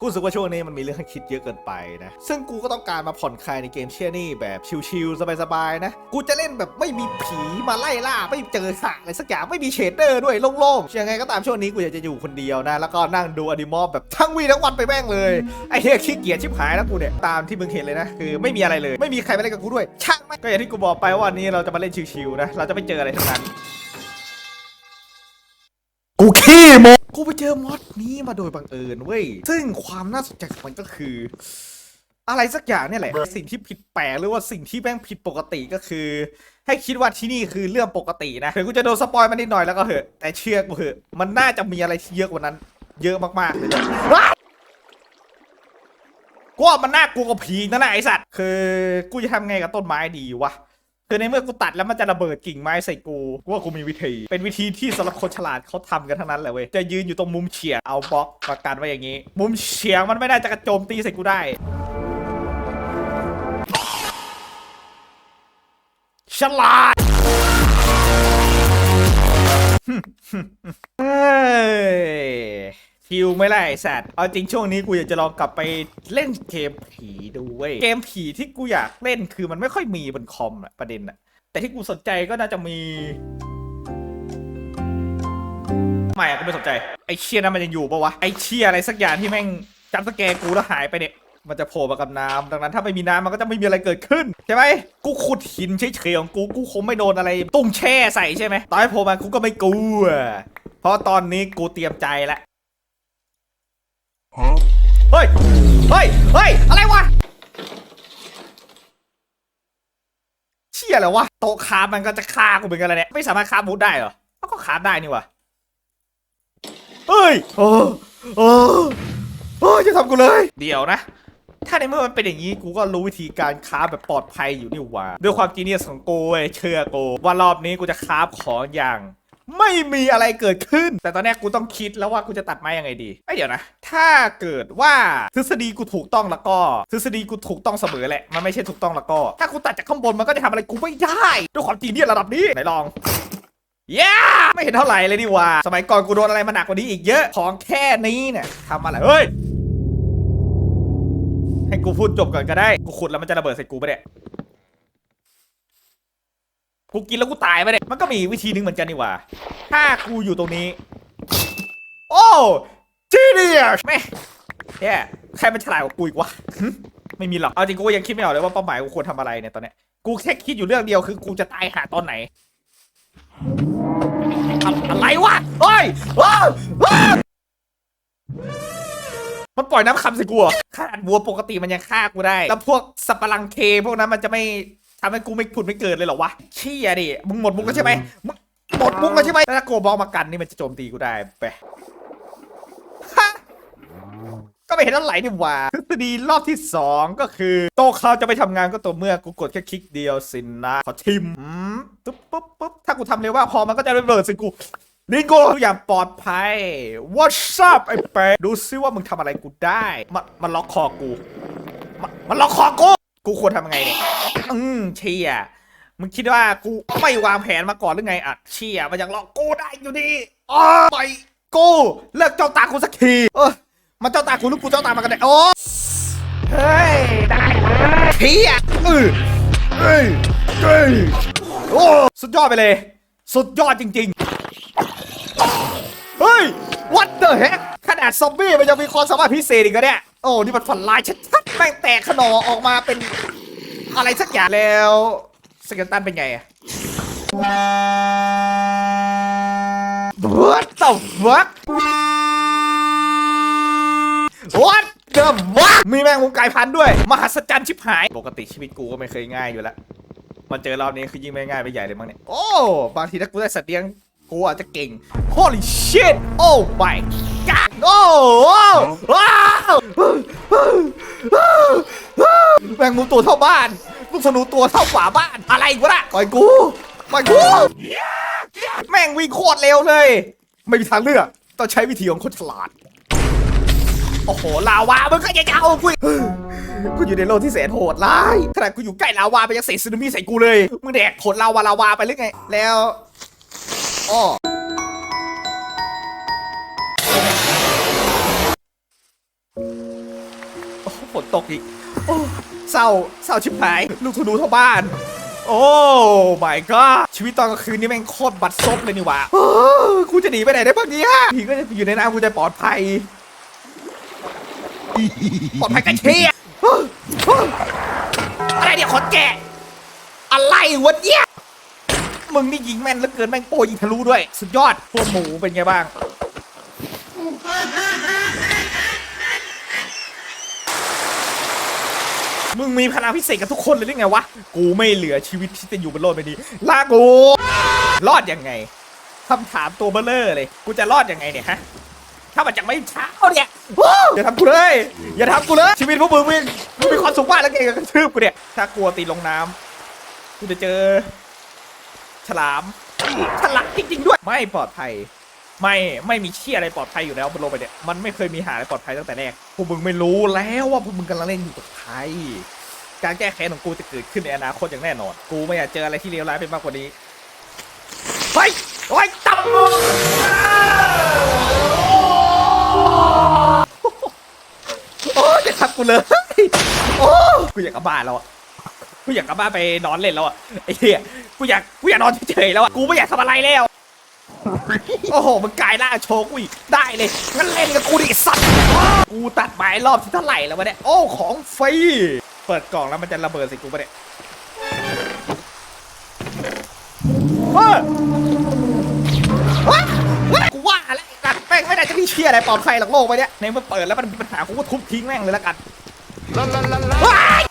กูรู้สึกว่าช่วงนี้มันมีเรื่องให้คิดเยอะเกินไปนะ ซึ่งกูก็ต้องการมาผ่อนคลายในเกมเชียนี่แบบชิลๆสบายๆนะ กูจะเล่นแบบไม่มีผีมาไล่ล่า ไม่เจอสัตว์อะไรสักอย่างไม่มีเชดเดอร์ด้วยโล่งๆ ยังไงก็ตามช่วงนี้กูอยากจะอยู่คนเดียวนะ แล้วก็นั่งดูอนิมอลแบบทั้งวีทั้งวันไปแม่งเลย ไอ้เหี้ยขี้เกียจชิบหายแล้วกูเนี่ย ตามที่มึงเห็นเลยนะ คือไม่มีอะไรเลย ไม่มีใครมาเล่นกับกูด้วย ช่างแม่ก็อย่างที่กูบอกไปว่าวันนี้เราจะมาเล่นชิลๆนะ เราจะไม่เจออะไรทั้งนั้น กูขี้โม กูไปเจอมอดนี้มาโดยบังเอิญเว้ย ซึ่งความน่าสนใจของมันก็คือ อะไรสักอย่างเนี่ยแหละ สิ่งที่ผิดแปลกหรือว่าสิ่งที่แม่งผิดปกติก็คือ ให้คิดว่าที่นี่คือเรื่องปกตินะถึงกูจะโดนสปอยมานิดหน่อยแล้วก็เหอะ แต่เชื่อกูเหอะ มันน่าจะมีอะไรที่เยอะกว่านั้น เยอะมากๆเลยว้ายกูว่ามันน่ากลัวกว่าผีนั่นแหละไอสัตว์ คือกูจะทำไงกับต้นไม้ดีวะ คือในเมื่อกูตัดแล้วมันจะระเบิดกิ่งไม้ใส่กูกูว่ากูมีวิธี เป็นวิธีที่สำหรับคนฉลาดเขาทำกันทั้งนั้นแหละเว้ย จะยืนอยู่ตรงมุมเฉียงเอาบล็อกประกันไว้อย่างนี้ มุมเฉียงมันไม่น่าจะกระโจมตีใส่กูได้ ฉลาดเฮ้ย ทิวไม่ไล่ไอ้สัตว์เอาจริงช่วงนี้กูอยากจะลองกลับไปเล่นเกมผีดูเว้ยเกมผีที่กูอยากเล่นคือมันไม่ค่อยมีบนคอมอะประเด็นอะแต่ที่กูสนใจก็น่าจะมีไม่อะกูไม่สนใจไอเชียนั้นมันยังอยู่ปะวะไอเชียอะไรสักอย่างที่แม่งจำสแกร์กูแล้วหายไปเนี่ยมันจะโผล่มากับน้ำดังนั้นถ้าไม่มีน้ำมันก็จะไม่มีอะไรเกิดขึ้นใช่ไหมกูขุดหินเฉยๆของกูกูคงไม่โดนอะไรตุ้งแช่ใส่ใช่ไหมตอนให้โผล่มากูก็ไม่กลัวเพราะตอนนี้กูเตรียมใจแล้ว เฮ้ย เฮ้ย เฮ้ย อะไรวะ เชี่ยอะไรวะ โต๊ะคาบมันก็จะฆ่ากูเหมือนกันเลยเนี่ย ไม่สามารถคาบมูดได้เหรอก็คาบได้นี่วะเฮ้ย โอ้โอ้โอ้จะทำกูเลย เดี๋ยวนะ ถ้าในเมื่อมันเป็นอย่างนี้ กูก็รู้วิธีการค้าแบบปลอดภัยอยู่นี่หว่า ด้วยความจีเนียสของกูเว้เชื่อกูว่ารอบนี้กูจะค้าบของอย่าง ไม่มีอะไรเกิดขึ้น แต่ตอนนี้กูต้องคิดแล้วว่ากูจะตัดไม้ยังไงดีไอ้เดี๋ยวนะ ถ้าเกิดว่าทฤษฎีกูถูกต้องแล้วก็ ทฤษฎีกูถูกต้องเสมอแหละ มันไม่ใช่ถูกต้องแล้วก็ ถ้ากูตัดจากข้างบนมันก็จะทำอะไรกูไม่ได้ด้วยความจีเนียระดับนี้ไหนลองเย้ไม่เห็นเท่าไหร่เลยนี่ว่า สมัยก่อนกูโดนอะไรมาหนักกว่านี้อีกเยอะ ของแค่นี้เนี่ยทำอะไรเฮ้ย ให้กูพูดจบก่อนก็ได้ กูขุดแล้วมันจะระเบิดใส่กูปะเนี่ย กูกินแล้วกูตายไปเนี่ยมันก็มีวิธีหนึงเหมือนกันนี่หว่า ถ้ากูอยู่ตรงนี้ โอ้จีเนียสแม่เนี่ยใครมันฉลาดกว่ากูอีกวะไม่มีหรอก เอาจริงกูยังคิดไม่ออกเลยว่าเป้าหมายกูควรทำอะไรเนี่ยตอนเนี้ย กูแค่คิดอยู่เรื่องเดียวคือกูจะตายหาตอนไหน อะไรวะเฮ้ยว้าวมันปล่อยน้ำคำใส่กูอขนาดวัวปกติมันยังฆ่ากูได้ แล้วพวกสับปะรังเคพวกนั้นมันจะไม่ ทำให้กูไม่ผุดไม่เกิดเลยเหรอวะเชี่ยดิ มึงหมดมุกแล้วใช่ไหมมึงหมดมุกแล้วใช่ไหมแล้วถ้าโกบอกมากันนี่มันจะโจมตีกูได้ไปฮะก็ไม่เห็นอะไรนี่หว่าทฤษฎีรอบที่สองก็คือ โตะเขาจะไปทำงานก็ต่อเมื่อกูกดแค่คลิกเดียวสินนะขอทิมอืมปุ๊บปุ๊บปุ๊บถ้ากูทำเร็วว่าพอมันก็จะระเบิดใส่กูลิงโก้ทุกอย่างปลอดภัย What's up ไอ้เป๊ะดูซิว่ามึงทำอะไรกูได้ มันมันล็อกคอกู มันมันล็อกคอกู กูควรทำยังไงเนี่ย อืมเชียมึงคิดว่ากูไม่วางแผนมาก่อนหรือไงอะเชียมันยังล็อกกูได้อยู่ดีอ๋อปกูเลิกจ้องตากูสักทีเออมันจ้องตากูหรือกูจ้องตามันกันเนี่ยโอ้เฮ้ยได้เลยเชียเออเอ้ยเอ้ยโอ้สุดยอดไปเลย สุดยอดจริงๆ เฮ้ย what the heck ขนาดซอมบี้มันยังมีความสามารถพิเศษอีกเนี่ย โอ้นี่มันฝันลายชัดๆแม่งแตกขนอออกมาเป็นอะไรสักอย่างแล้วสเกลตันเป็นไงอะ What the fuck What the fuck มีแมงมุมกลายพันธุ์ด้วย มหัศจรรย์ชิบหาย ปกติชีวิตกูก็ไม่เคยง่ายอยู่แล้วมาเจอรอบนี้คือยิ่งไม่ง่ายไปใหญ่เลยมั้งเนี่ย โอ้ บางทีถ้ากูได้สัตว์เลี้ยง กูอาจจะเก่ง Holy shit Oh my god โอ้ว้าวแมงมุมตัวเท่าบ้านลูกธนูตัวเท่าฝาบ้านอะไรกูล่ะปล่อยกูปล่อยกูแม่งวิ่งโคตรเร็วเลย ไม่มีทางเลือกต้องใช้วิธีของคนฉลาดโอ้โหลาวามันก็ยังจะเอากูกูอยู่ในโลกที่แสนโหดร้ายขนาดกูอยู่ใกล้ลาวาไปยังเสกซึนามิใส่กูเลยมึงแดกผลลาวาลาวาไปหรือไงแล้วอ้อ นตกอีกโอ้เศร้าเศร้าชิบหาย ลูกธนูเท่าบ้าน โอ้ my god ชีวิตตอนกลางคืนนี่แม่งโคตรบัดซบเลยนี่หว่าเออกูจะหนีไปไหนได้บ้างเนี่ยพี่ก็จะอยู่ในน้ำกูจะปลอดภัย ปลอดภัยกันเชี่ยอะไรเนี่ยขนแกะอะไรวะเนี่ยมึงนี่ยิงแม่นเหลือเกินแม่งโปยิงทะลุด้วย สุดยอดพวกหมูเป็นไงบ้าง มึงมีพลังพิเศษกับทุกคนเลยหรือไงวะ กูไม่เหลือชีวิตที่จะอยู่บนโลกใบนี้ลากู รอดยังไงคำถามตัวเบลเลอร์เลย กูจะรอดยังไงเนี่ยฮะ ถ้ามันจะไม่เช้าเนี่ยอย่าทำกูเลย อย่าทำกูเลย ชีวิตพวกมึงมึงมึงมีความสุขมากแล้วเก่งกับกระทืบกูเนี่ย ถ้ากลัวตีลงน้ำกูจะเจอ ฉลาม ฉลามจริงๆด้วย ไม่ปลอดภัย ไม่ไม่มีเชี่ยอะไรปลอดภัยอยู่แล้วบนโลกใบเนี่ยมันไม่เคยมีหาอะไรปลอดภัยตั้งแต่แรกพวกมึงไม่รู้แล้วว่าพวกมึงกำลังเล่นอยู่กับใครการแก้แค้นของกูจะเกิดขึ้นในอนาคตอย่างแน่นอน กูไม่อยากเจออะไรที่เลวร้ายไปมากกว่านี้เฮ้ยเฮ้ยตับโอ้ยจะทับกูเลยโอ้กูอยากกลับบ้านแล้วอะกูอยากกลับบ้านไปนอนเล่นแล้วอะไอ้เหี้ยกูอยากกูอยากนอนเฉยๆแล้วอะกูไม่อยากทำอะไรแล้ว โอ้โห มันกลายร่าโชว์กูอีก ได้เลย งั้นเล่นกับกูดิสัตว์ กูตัดหมายรอบที่เท่าไหร่แล้ววะเนี่ย โอ้ ของฟรี เปิดกล่องแล้วมันจะระเบิดใส่กูปะเนี่ยเฮ้ยกูว่าแล้วไอ้สัตว์แม่งไม่ได้จะมีเชียอะไรปลอดภัยหรอกโลกไปเนี่ย ในเมื่อเปิดแล้วมันมีปัญหากูก็ทุบทิ้งแม่งเลยละกันว้าย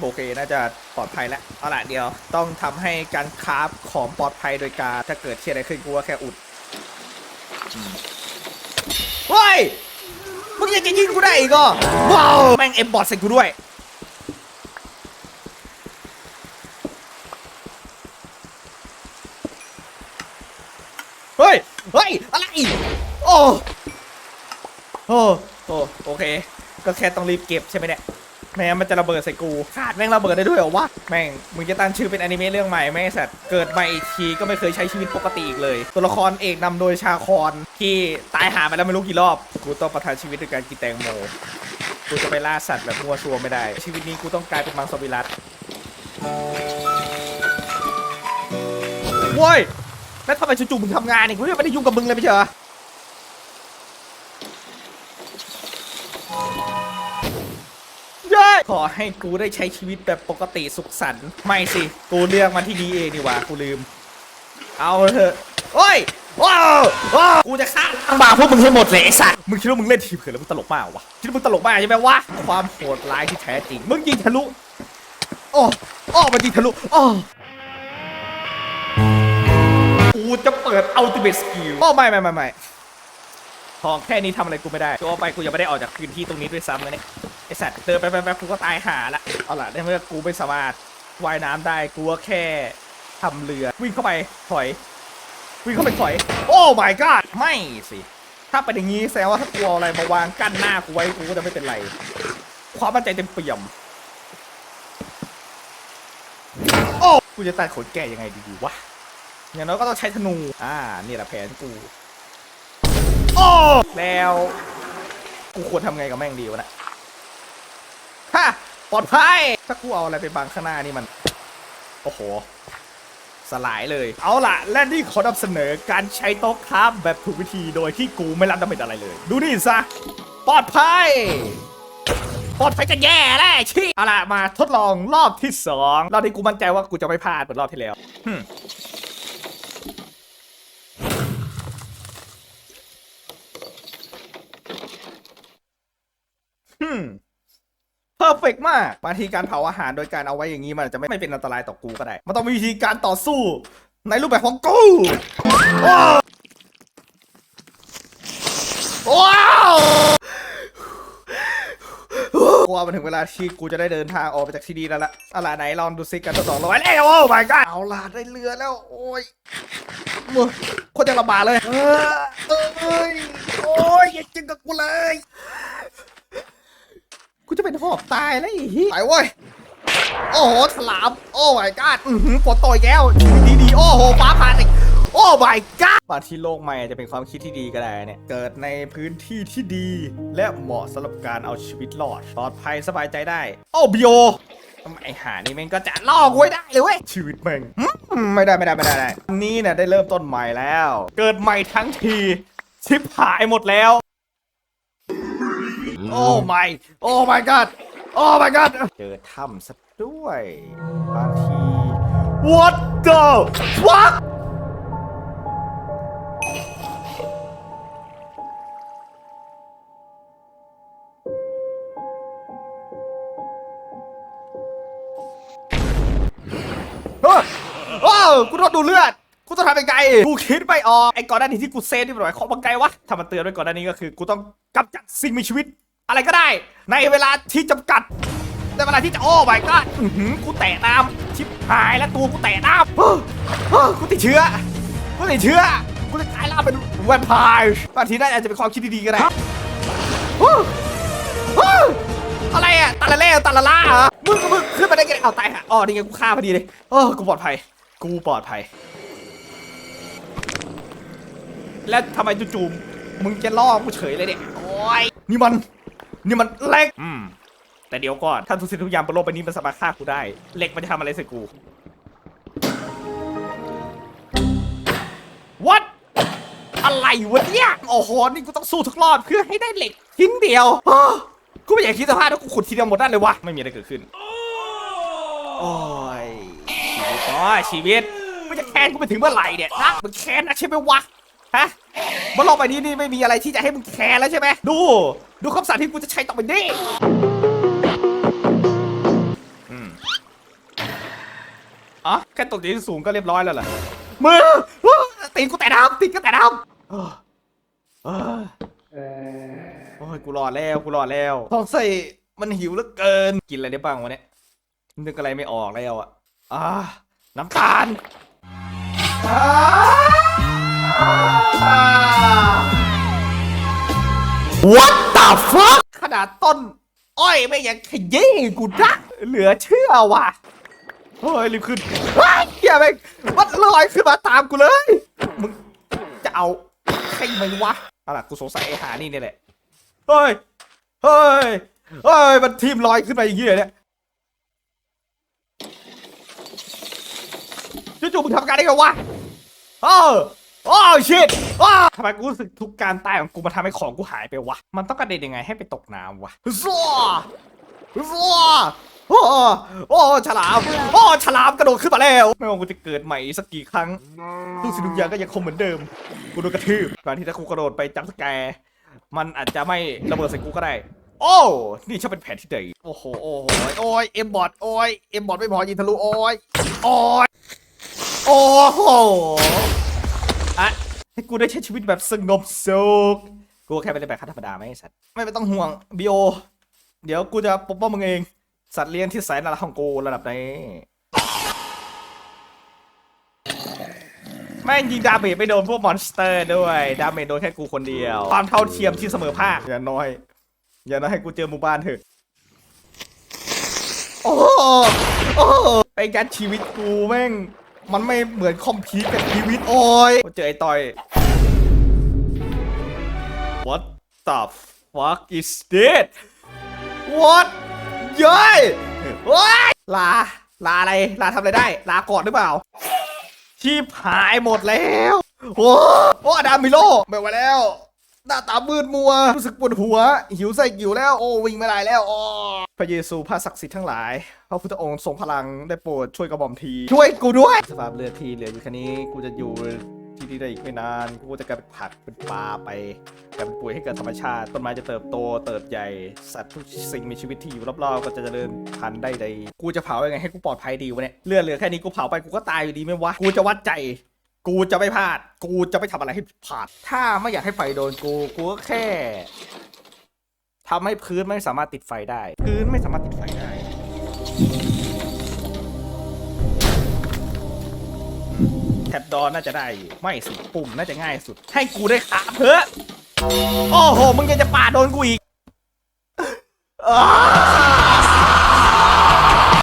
โอเคน่าจะปลอดภัยแล้วเอาละเดี๋ยวต้องทำให้การคราฟของปลอดภัยโดยการถ้าเกิดเชียอะไรขึ้นกูว่าแค่อุดเฮ้ยมึงยังจะยิงกูได้อีกเหรอว้าวแม่งเอ็มบอทใส่กูด้วยเฮ้ยเฮ้ยอะไรโอ้โอ้โอ้โอเค ก็แค่ต้องรีบเก็บใช่ไหมเนี่ย แม่งั้นมันจะระเบิดใส่กูขาดแม่งระเบิดได้ด้วยเหรอวะแม่งมึงจะตั้งชื่อเป็นอนิเมะเรื่องใหม่แม่งไอ้สัตว์เกิดมาอีกทีก็ไม่เคยใช้ชีวิตปกติอีกเลย ตัวละครเอกนำโดยชาคอนที่ตายหาไปแล้วไม่รู้กี่รอบกูต้องประทังชีวิตด้วยการกินแตงโมกูจะไปล่าสัตว์แบบมัวซัวไม่ได้ ชีวิตนี้กูต้องกลายเป็นมังสวิรัตโว้ยแล้วทำไมจู่ๆมึงทำงานเนี่ยกูไม่ได้ยุ่งกับมึงเลยไม่ใช่เหรอ ขอให้กูได้ใช้ชีวิตแบบปกติสุขสันต์ไม่สิ กูเลือกมันที่ดีเองนี่หว่ากูลืม เอาเถอะโอ้ยว้าวว้าวกูจะฆ่าล้งบาพวกมึงให้หมดเลยไอ้สัตว์มึงคิดว่ามึงเล่นทีมเขินแล้วมึงตลกมากเหรอวะคิดว่ามึงตลกมากใช่ไหมวะความโหดร้ายที่แท้จริงมึงยิงทะลุโอ้โอ้มันยิงทะลุโอ้กูจะเปิดอัลติเมทสกิลโอ้ไม่ไม่ไม่ไม่ทองแค่นี้ทำอะไรกูไม่ได้ตัวไปกูยังไม่ได้ออกจากพื้นที่ตรงนี้ด้วยซ้ำเลยเนี่ย ไอสัตว์เดินไปไปไปกูก็ตายหาละเอาล่ะในเมื่อกูไม่สามารถว่ายน้ำได้กูก็แค่ทำเรือ วิ่งเข้าไปถอย วิ่งเข้าไปถอย โอ้ my god ไม่สิ ถ้าเป็นอย่างนี้แสดงว่าถ้ากูเอาอะไรมาวางกั้นหน้ากูไว้กูก็จะไม่เป็นไร ความมั่นใจเต็มเปี่ยม โอ้กูจะตัดขนแก่ยังไงดีวะอย่างน้อยก็ต้องใช้ธนู อ่า นี่แหละแผนกู โอ้ แล้ว กูควรทำไงกับแม่งดีวะเนะฮะ ปลอดภัย ถ้ากูเอาอะไรไปบังข้างหน้านี่มัน โอ้โห สลายเลย เอาล่ะ และนี่ขอนำเสนอการใช้โต๊ะคราฟแบบถูกวิธีโดยที่กูไม่รับดาเมจอะไรเลย ดูนี่ซะ ปลอดภัยปลอดภัยจะแย่แล้วชิเอาล่ะ มาทดลองรอบที่สองรอบนี้กูมั่นใจว่ากูจะไม่พลาดเหมือนรอบที่แล้วฮึมฮึม เพอร์เฟกมากบางทีการเผาอาหารโดยการเอาไว้อย่างนี้มันอาจจะไม่ไม่เป็นอันตรายต่อกูก็ได้ มันต้องมีวิธีการต่อสู้ ในรูปแบบของกูว้าวว้าวกูว่ามันถึงเวลาที่กูจะได้เดินทางออกไปจากที่นี่แล้วล่ะอาล่ะไหนลองดูซิกันทดสอบเราไว้แล้วโอ้ my god เอาล่ะได้เรือแล้ว โอ้ยมึงโคตรจะลำบากเลย เอ้ย โอ้ยอย่าจึงกับกูเลย อบตายแล้วไอ้เหี้ยไปเว้ย โอ้โหฉลาม โอ้ my god อือหือฝนตกอีกแล้วดีดีๆโอ้โหฟ้าผ่าอีกโอ้ my god บางที่โลกใหม่อาจจะเป็นความคิดที่ดีก็ได้เนี่ย เกิดในพื้นที่ที่ดี และเหมาะสำหรับการเอาชีวิตรอดปลอดภัยสบายใจได้ โอ้บิโอไอหานี่แม่งก็จะล่อกูไว้ได้เลยเว้ยชีวิตแม่งอืมไม่ได้ไม่ได้ไม่ได้ไม่ได้อันนี้เนี่ยได้เริ่มต้นใหม่แล้ว เกิดใหม่ทั้งทีชิปหายหมดแล้ว โอ้ my โอ้ my god โอ้ my god เจอถ้ำซะด้วยบางที what the fuck เฮ้ยโอ้กูต้องดูเลือด กูต้องทำยังไงกูคิดไม่ออก ไอ้ก่อนหน้านี้ที่กูเซฟนี่มันหมายความว่าไงวะ ถ้ามันเตือนไว้ก่อนหน้านี้ก็คือ กูต้องกำจัดสิ่งมีชีวิต อะไรก็ได้ ในเวลาที่จำกัด ในเวลาที่จะโอ้ไม่ก็กูแตะน้ำชิบหายแล้วตัวกูแตะน้ำเฮ้ยเฮ้ยกูติดเชื้อกูติดเชื้อกูจะกลายร่างเป็นแวมไพร์บางทีนั่นอาจจะเป็นความคิดที่ดีก็ได้เฮ้ยเฮ้ยอะไรอะตาละเล่ตาละล่าเหรอมึงก็มึงขึ้นมาได้ไงเอาตายฮะอ๋อนี่ไงกูฆ่าพอดีเลยเออกูปลอดภัย กูปลอดภัย แล้วทำไมจู่ๆมึงจะล่อกูเฉยเลยเนี่ยโอ้ยนี่มัน นี่มันเล็กอืม แต่เดี๋ยวก่อนถ้าทุกสิ่งทุกอย่างบนโลกใบนี้มันสามารถฆ่ากูได้เหล็กมันจะทำอะไรใส่กู What อะไรวะเนี่ยโอ้โหนี่กูต้องสู้ทุกรอบเพื่อให้ได้เหล็กชิ้นเดียวอ้อกูไม่อยากคิดสภาพถ้ากูขุดทีเดียวหมดนั่นเลยวะไม่มีอะไรเกิดขึ้น โอ้ยชีวิตอ๋อชีวิตมึงจะแค้นกูไปถึงเมื่อไหร่เนี่ยนะมึงแค้นนะใช่ไหมวะฮะบนโลกใบนี้นี่ไม่มีอะไรที่จะให้มึงแค้นแล้วใช่ไหมดู ดูคำสั่งที่กูจะใช้ต่อไปนี้อืมอ๋อแค่ตกจากที่สูงก็เรียบร้อยแล้วเหรอมือว้าวตีนกูแต่น้ำตีนก็แต่น้ำเอ้อเอ้อโอ้ยกูรอดแล้วกูรอดแล้วท้องไส้มันหิวเหลือเกิน กินอะไรได้บ้างวะเนี่ยนึกอะไรไม่ออกแล้วอะอ่าน้ำตาลอ่า What the fuck ขนาดต้น อ้อยไม่ยังขยี้กูนะเหลือเชื่อว่ะเฮ้ยรีบขึ้นว้ายเฮียแม่งมันลอยขึ้นมาตามกูเลย มึงจะเอาใครไหมวะเอาล่ะกูสงสัยไอ้หานี่นี่แหละ เฮ้ย เฮ้ย เฮ้ย มันทีมลอยขึ้นมาอย่างนี้เลยเนี่ยจู่ๆมึงทำการได้ไงวะ เออ โอ้ชิตทำไมกูรู้สึกทุกการตายของกูมันทำให้ของกูหายไปวะ มันต้องกระเด็นยังไงให้ไปตกน้ำวะซัวซัวโอ้โอ้ฉลาม โอ้ฉลามกระโดดขึ้นมาแล้ว ไม่ว่ากูจะเกิดใหม่สักกี่ครั้งทุกสิ่งทุกอย่างก็ยังคงเหมือนเดิม กูโดนกระทืบการที่ถ้ากูกระโดดไปจับสแกร์มันอาจจะไม่ระเบิดใส่กูก็ได้ โอ้ นี่ช่างเป็นแผนที่ดีโอ้โห โอ้โหโอ้ยเอ็มบอดโอ้ยเอ็มบอดไม่พอยิงทะลุโอ้ยโอ้ยโอ้โห อะให้กูได้ใช้ชีวิตแบบสงบสุขกูแค่ไม่ได้แบบธรรมดาไหมไอ้สัตว์ไม่ต้องห่วงบีโอ เดี๋ยวกูจะปกป้องมึงเอง สัตว์เลี้ยงที่แสนน่ารักของกูระดับนี้แม่งยิงดาเมจไม่โดนพวกมอนสเตอร์ด้วย ดาเมจโดนแค่กูคนเดียว ความเท่าเทียมที่เสมอภาค อย่าน้อย อย่าน้อยให้กูเจอหมู่บ้านเถอะ โอ้โหโอ้โหไอ้การชีวิตกูแม่ง มันไม่เหมือนคอมพิวกับชีวิตโอ้ยกูเจอไอ้ต่อย What the fuck is this What เย้ยโอ้ยลา ลาอะไร ลาทำอะไรได้ ลาก่อนหรือเปล่า ชีพหายหมดแล้ว โอ้โอ้อดามิโลไม่ไหวแล้ว หน้าตามืดมัว รู้สึกปวดหัว หิวใส่หิวแล้ว โอ้วิ่งไม่ได้แล้วอ๋อพระเยซูพระศักดิ์สิทธิ์ทั้งหลาย พระพุทธองค์ทรงพลังได้โปรดช่วยกระหม่อมที ช่วยกูด้วย สภาพเลือดที่เหลืออยู่แค่นี้กูจะอยู่ที่นี่ได้อีกไม่นาน กูจะกลายเป็นผักเป็นปลาไปกลายเป็นปุ๋ยให้เกิดธรรมชาติ ต้นไม้จะเติบโตเติบใหญ่ สัตว์ทุกสิ่งมีชีวิตที่อยู่รอบๆ ก็จะเจริญพันธุ์ได้ดีกูจะเผายังไงให้กูปลอดภัยดีวะเนี่ย เลือดเหลือแค่นี้กูเผาไปกูก็ตายอยู่ดีไหมวะ กูจะวัดใจ กูจะไม่พลาด กูจะไม่ทำอะไรให้พลาด ถ้าไม่อยากให้ไฟโดนกู กูก็แค่ทำให้พื้นไม่สามารถติดไฟได้ พื้นไม่สามารถติดไฟได้ บดอนน่าจะได้อยู่ไม่สิปุ่มน่าจะง่ายสุด ให้กูได้ขาเถอะโอ้โหมึงยังจะปาดโดนกูอีก